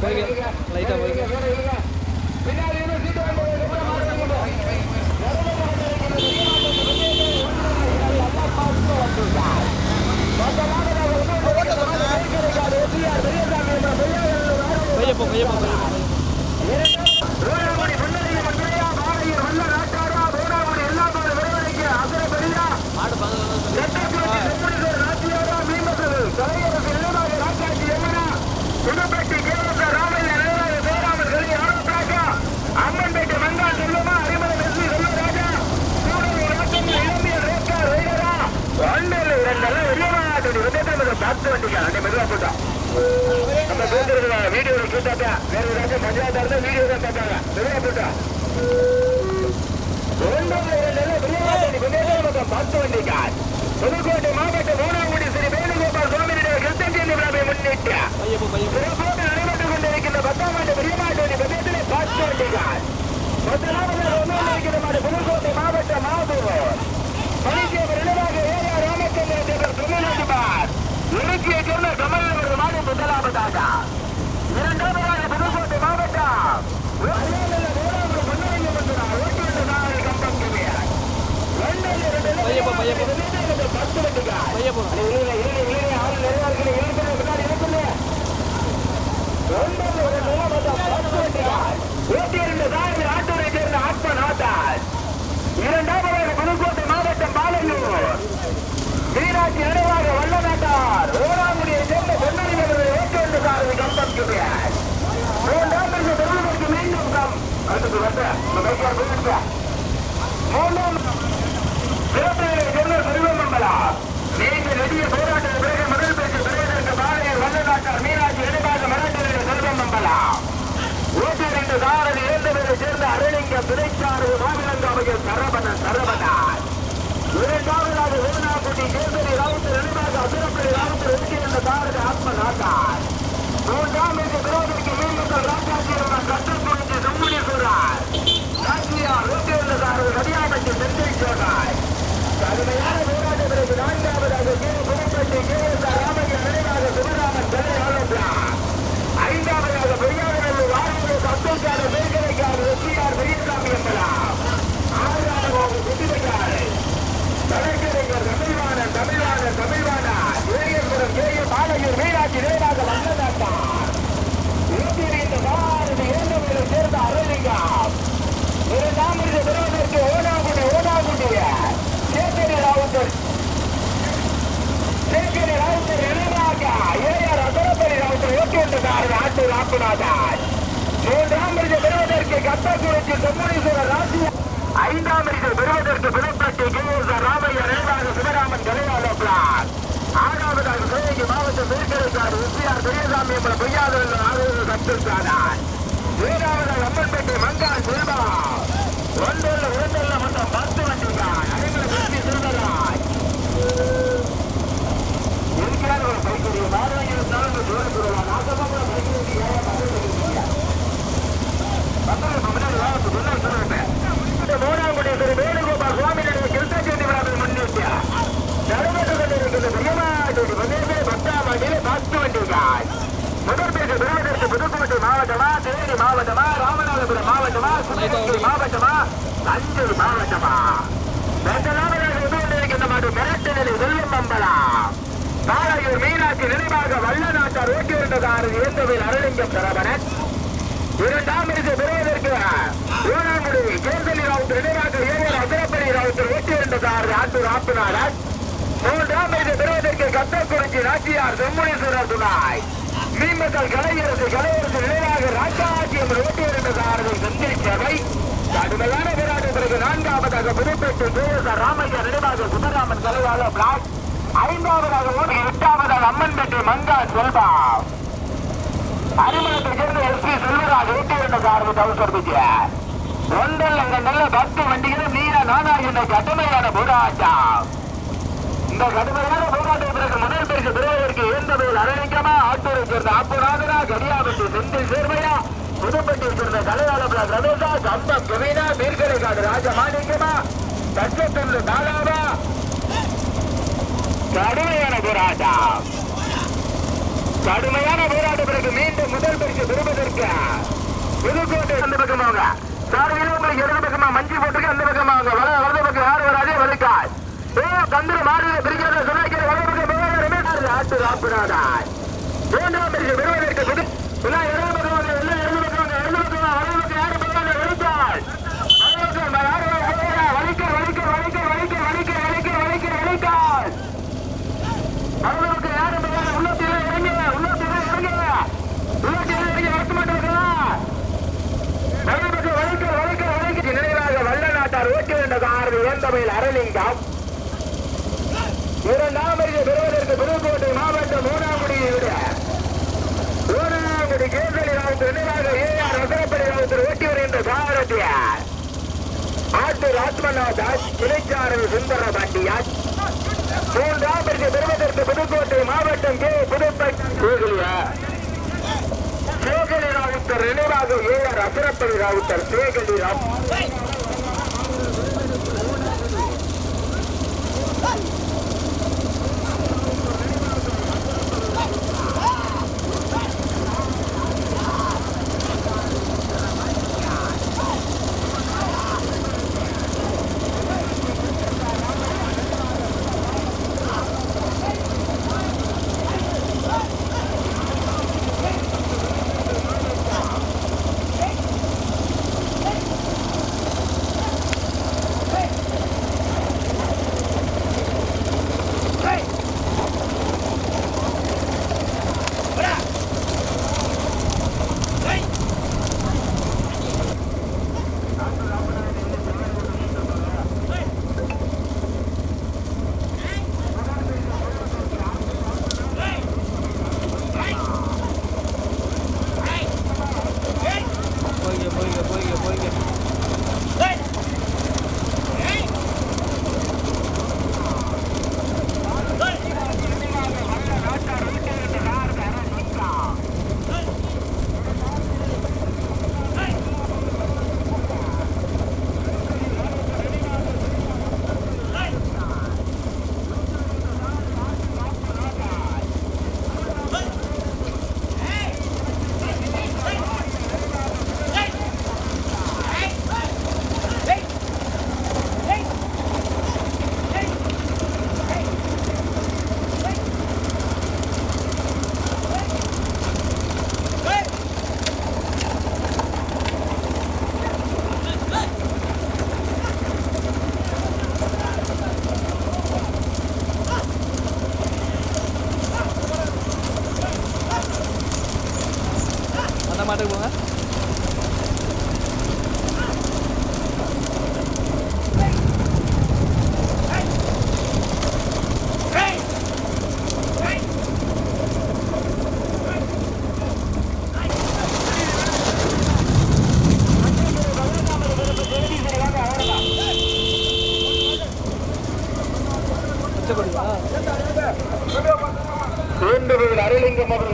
போய்க்க லைட்டாக போய்க்க பையப்போ பையப்போ பையப்போ வீடியோ கேட்டாட்டா வேற ஏதாச்சும் பஞ்சாயத்தா இருந்தா வீடியோ தான் பார்த்தாங்க வெளியே போட்டா புதுக்கோட்டை மாவட்டம் ஊனாங்குடி ஸ்ரீ வேணுகோபால் சுவாமியுடைய கிருஷ்ணஜெயந்தி விழாவை முன்னிட்டு சிறப்போடு கொண்டிருக்கின்ற பத்தாம் ஆண்டு பார்த்து புதுக்கோட்டை மாவட்டம் மாதூர். இறுதியை சொன்ன கமலவர் மாடு முதலாவதாக. இரண்டாவதாக புதுக்கோட்டை மாவட்டம். அரியாலையில் வேளாண்மை பொன்னரங்கம் வந்தார். ஓட்டி வந்த நாளை கம்பம் கவியார். ஒன்றில் இரண்டு பையப்போ பையப்போ பத்து வண்டிகள் பையப்போ இல்ல, இல்ல, இல்ல, இல்ல, ஆள் நிறைய இருக்குது. இருக்கிற முன்னாடி இருக்குது. ஒன்பது ஒரு நிலவரம் பத்து வண்டிகள். ஓட்டியிருந்த சாரதி ஆட்டூரைச் சேர்ந்த ஆத்மன் ஆட்டார். இரண்டாவதாக புதுக்கோட்டை மாவட்டம் பாலையூர் மீனாட்சி நினைவாக வல்லநாட்டார் ஓராங்குடியை சேர்ந்த பொன்னறிஞர்கள் ஓட்டுவந்த சாரதி கம்பம் கிபியார் மூன்றாவது பெருமனுக்கு மீண்டும் கம். அடுத்தது வந்து பைக்கார் போயிட்டு மூன்றாம் சிறப்பிலே சேர்ந்த திருவண்ணாமலா நீண்ட நெடிய போராட்டத்தின் பிறகு முதல் பேச்சு பெறுவதற்கு பாளையர் வல்லநாட்டார் மீனாட்சி நினைவாக மராட்டிய திருவண்ணாமலா ஊட்டிலிருந்து சாரதி இரண்டு பேரை சேர்ந்த அருளிங்க துணைச்சாறு மாவிலங்காவையில் சரவணன் சரவணார். இரண்டாவதாக வேணாக்குடி கேசரி ராவுத்தர் அசுரப்படி ராவுத்தர் ஒதுக்கியிருந்த சாரதி ஆத்ம நாட்டார் மூன்றாம் இந்த விரோதிக்கு மீன்முதல் ராஜாஜியம்மன் கட்டம் குறித்து சும்மணீஸ்வரர் ராஜியார் ஊட்டியிருந்த சாரதி கடியாமட்டி செந்தில் சோழாய் கடுமையான போராட்ட பிறகு நான்காவதாக K Pudupatti K S Ramaiah நினைவாக சிவராமன் சென்னை ஆலோசனா ஐந்தாவதாக பெரியாரூர் ஆறுமுக அப்துல்கார மேற்கரைக்கார் வெற்றியார் பெரியசாமி என்பலாம் ஆறாவதாக சுத்திரைக்காரை தலைக்கரைஞர் தமிழ்வாணன் தமிழ்வாணன் தமிழ்வானா ஏரியபுரம் கே எஸ் ஆலையூர் மீனாட்சி நேராக வல்லநாட்டார் ஊட்டியின் பாரதி இரண்டு சேர்ந்த அரளிங்கம் இரண்டாம் பெறுவதற்கு ஓனாகுடி ஓனாகுடிய சேத்தரி ராவுத்தர் சேத்தரி ராவுத்தர் நினைவாக ஏஆர் அசரப்படி ராவுத்தர் ஓட்டுவதற்காக ஆட்டு மூன்றாம் விருது பெறுவதற்கு கத்தக்குறிச்சி செம்மணீஸ்வரர் ராசி. ஐந்தாம் விருது பெறுவதற்கு புதுப்பட்டி கே எஸ் ராமையா நினைவாக சிவராமன் கலையாளோ பிளான். ஆறாவதாக சிவகங்கை மாவட்டம் மேற்கரைக்காடு உப்பியார் பெரியசாமி என்ற பொய்யாதவர்கள் ஆதரவு சத்துருக்கானார் ஏழாவதாக அம்மன்பேட்டை மங்கா செல்வா ஒன்றுள்ள இரண்டுள்ள மொத்தம் பத்து வண்டிகள் அனைவர வெற்றி செல்வராஜ் இருக்கிறார் ஒரு பைக்குடைய மாறுவாங்க இருந்தாலும் தூரம் சொல்லலாம் நாசமாக பைக்குடைய மூணாங்குடி திரு வேணுகோபால் சுவாமியுடைய கிருஷ்ணஜெயந்தி விழாவில் முன்னிட்டு நடைபெற்றுக் கொண்டிருக்கின்ற பிரியமாட்டி பந்தயத்தில் பத்தாம் ஆண்டிலே பத்து வண்டிகள் முதல் பேசு பெறுவதற்கு புதுக்கோட்டை மாவட்டமா? தேனி மாவட்டமா ராமநாதபுரம் மாவட்டமா சிவகங்கை மாவட்டமா தஞ்சை மாவட்டமா? முதலாவதாக வந்து கொண்டிருக்கின்ற மாடு மிரட்டலில் செல்வம் அம்பலம் பாளையூர் மீனாட்சி நினைவாக வல்லநாட்டார் ஓட்டியிருந்த சாரதி இயந்தவில் அருளிங்கம் சரவணன் இரண்டாம் இருக்கு பெறுவதற்கு ஓனாங்குடி கேந்தலி ராவுத்தர் நினைவாக ஏவர் அதிரப்படி ராவுத்தர் ஓட்டியிருந்த சாரதி ஆத்தூர் ஆப்புநாதன் மூன்றாம் இருக்கு பெறுவதற்கு கத்தக்குறிச்சி நாச்சியார் செம்முனீஸ்வரர் துணாய். மீன்மக்கள் கலையரசு கலையரசு நினைவாக ராஜாஜியம் ஓட்டியிருந்த சாரதி செந்தில் சேவை கடுமையான போராட்ட பிறகு நான்காவதாக புதுப்பேட்டை கே ராமையா நினைவாக சுந்தராமன் தலைவாளர் பிளாக். ஐந்தாவதாக ஓடி எட்டாவதாக அம்மன்பேட்டை மங்கா செல்வா. அரிமளத்தை சேர்ந்த எஸ்பி செல்வராஜ் ஊட்டியிருந்த சாரதி தவசர் விஜய் ஒன்றல்ல இங்க நல்ல பத்து வண்டிகளும் நீர என்ற கடுமையான போராட்டம். இந்த கடுமையான போராட்டம் பிறகு முதல் பரிசு பெறுவதற்கு ஏந்தவேல் அரணிக்கமா ஆட்டூரை சேர்ந்த ஆப்புநாதனா கடியாபட்டி செந்தில் சேர்வையா புதுப்பட்டியை சேர்ந்த கலையாளபுர ரமேஷா கம்பம் கவினா மீர்கரைக்காடு ராஜமாணிக்கமா தச்சத்துள்ள தாலாவா கடுமையான போராட்டம். கடுமையான போராட்டத்திற்கு மீண்டும் முதல் பரிசு பெறுவதற்கு புதுக்கோட்டை அந்த பக்கம் அவங்க சார்பில் உங்களுக்கு இடது பக்கமா? மஞ்சி போட்டுருக்கு அந்த பக்கமா அவங்க வள வலது பக்கம் யார் வராதே? வலிக்காய் ஓ கந்தர் மாறுதல் பிரிக்காத சொன்னாக்கிற வலது பக்கம் போகாத ரமேஷ். ஆட்டு ராப்பிடாதாய் மூன்றாம் பரிசு பெறுவதற்கு புது சபையில் அரலிங்கம் இரண்டாம் பரிசு பெறுவதற்கு புதுக்கோட்டை மாவட்டம் மூணாங்குடியை விட மூணாங்குடி கேசரி ராவுக்கு நினைவாக ஏ ஆர் ரசனப்படி ராவுக்கு ஓட்டி வருகின்ற சாரதியார் ஆட்டு ராத்மநாதாஸ் இளைச்சாரதி சுந்தர பாண்டியார் மூன்றாம் பரிசு பெறுவதற்கு புதுக்கோட்டை மாவட்டம் கே புதுப்பட்டி சேகலி ராவுத்தர் நினைவாக ஏ ஆர் ரசனப்படி ராவுத்தர் சேகலி ராவுத்தர் வேண்டும் அவர்கள்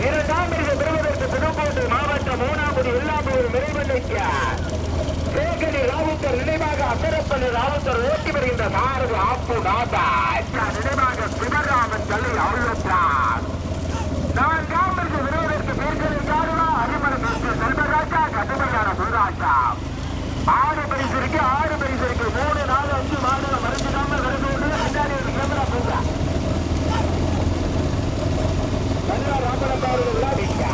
இரண்டாம் இருந்து பெறுவதற்கு புதுக்கோட்டை மாவட்டம் மூணாம்புடி எல்லாம்பூர் விரைவல்லைக்க சேகரி ராவுத்தர் நினைவாக அசரப்பள்ளி ராவுத்தர் ஓட்டி வருகின்ற சாரதி ஆப்பு நாதா நினைவாக சிவராமன் தள்ளி அருளத்தார் நான்காம் இருந்து விரைவதற்கு பேர்களின் காரணா அரிமலை செல்வராஜா கடுமையான சுராஜா ஆறு பரிசு இருக்கு ஆறு பரிசு இருக்கு. மூணு நாலு அஞ்சு மாடு மருந்து நல்லா ராமனந்தாரோட விழாவிக்கா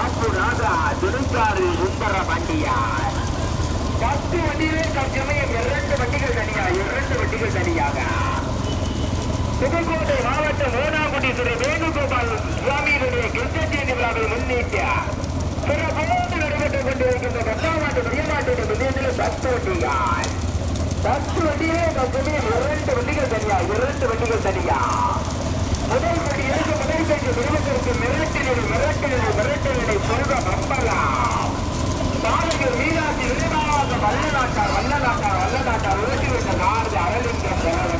ஆப்பு ராதா திருச்சாறு சுந்தர பாண்டியார் பத்து வண்டியிலே தற்சமயம் இரண்டு வண்டிகள் தனியாக இரண்டு வண்டிகள் தனியாக. புதுக்கோட்டை மாவட்டம் ஓனாங்குடி திரு வேணுகோபால் சுவாமியினுடைய கிருஷ்ண ஜெயந்தி விழாவை முன்னிட்டு சிறப்போடு நடைபெற்றுக் கொண்டிருக்கின்ற கட்டாமாட்டு பிரியமாட்டுடைய விஜயத்தில் பத்து வண்டிகள். பத்து வண்டியிலே மட்டுமே இரண்டு வண்டிகள் தனியா இரண்டு வண்டிகள் தனியா. முதல் வண்டி இருக்கு முதல் பெஞ்சு நிறுவனத்திற்கு மிரட்டினது மிரட்டினது மிரட்டினதை சொல்வ நம்பலாம் பாலகர் மீனாட்சி விரைவாக வல்லநாட்டார் வல்லநாட்டார் வல்லநாட்டார் உலகிவிட்ட நாடு அரளிங்க பிறவனார்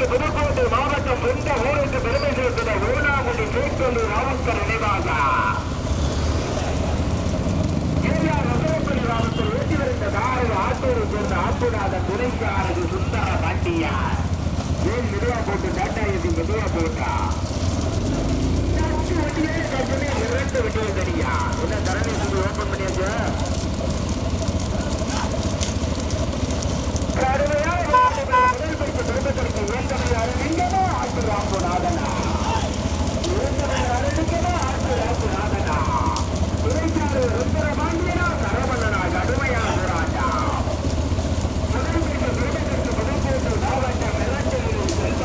இன்று புதுக்கோட்டை மாவட்டம் சொந்த ஊருக்கு பெருமை சேர்க்கிற ஊனாகுடி மேற்கொண்டு ராவுக்கர் நினைவாக கிராமத்தில் வருகிற காரில் சேர்ந்த துணைக்காரது சுந்தர பாண்டியார். ஏன் மெதுவா போட்டு டாட்டா மெதுவா போட்டா? இரண்டு என்ன தரணி சொல்லி ஓபன் பண்ணியாச்சு? கடுமையான முதல் பரிசு பெருமக்களுக்கு ஏற்கனவே அறிவிங்கமா ஆட்டு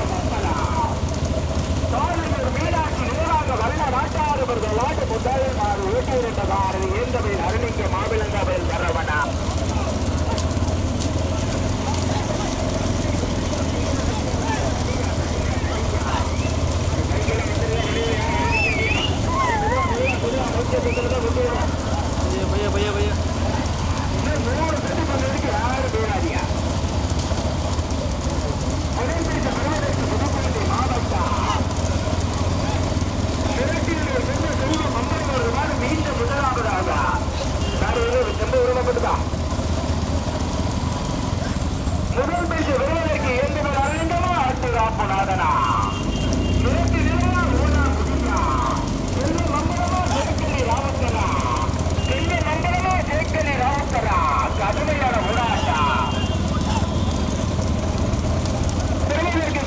மக்களா சாலையில் மீனாட்சி நேராக வல்ல நாட்டாறுவர்கள் நாட்டு முதல் மாறு ஆட்டு ராப்பநாதனா கிழக்கு ஓனா கடுமையான ஓடாட்டா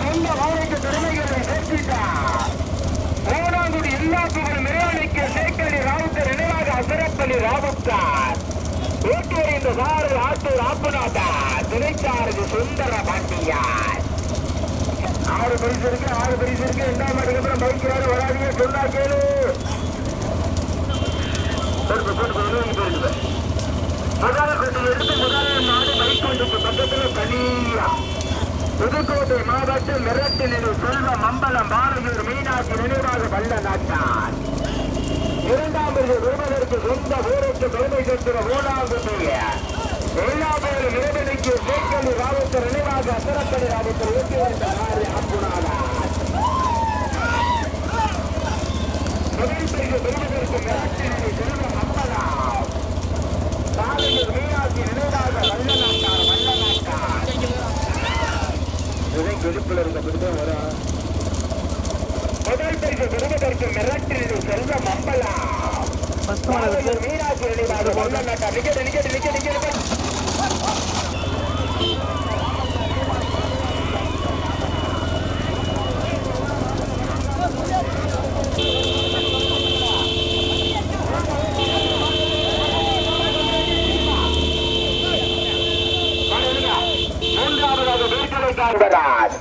சொந்த வாழ்க்கை ஓனாங்குடி எல்லா புகழும் மிராணிக்கு சேக்கலி ராவுத்தர் நினைவாக அசரப்பள்ளி ராவுத்தார் ஓட்டூர் இந்த சாறு ஆத்தூர் ஆப்புநாதா திரைச்சாரது சுந்தர பாண்டியார் ஆறு பரிசு இருக்கு ஆறு பரிசு இருக்கு. ரெண்டாம் மாட்டுக்கு பைக் யாரும் வராதீங்க சொன்னா கேளு. பொறுப்பு பொறுப்பு ஒழுங்கு போயிருக்கு முதல் இருந்து முதல் மாடு பைக் கொண்டுக்கு தனியா. புதுக்கோட்டை மாவட்டம் மிரட்டினில் செல்வ மம்பலம் பாரதியூர் மீனாட்சி நினைவாக வல்ல நாட்டார் இரண்டாம் பிரிவு விரும்பதற்கு சொந்த ஊருக்கு பெருமை சேர்க்கிற ஓடாங்குடைய எல்லா பேரும் நிலைமைக்கு சேக்கலி ராவுத்தர் நினைவாக அசரப்படி ராவுத்தர் ஊட்டி வந்த முதல் பிரிவு விரும்பதற்கு செல்வ மம்பலம் பாரதியூர் மீனாட்சி நினைவாக வல்ல நாட்டார் இதை கெடுப்பில் இருந்த பிடிதான் வரும் முதல் பரிசு பெறுவதற்கு மிரட்டில் செல்வ மம்பலம் ஃபர்ஸ்ட் மாடல் இருக்கு மீனாட்சி நினைவாக வல்ல நாட்டார் நிக்கட்டு நிக்கட்டு நிக்கட்டு மூன்றாவதாக வீட்டிலை காண்பதார்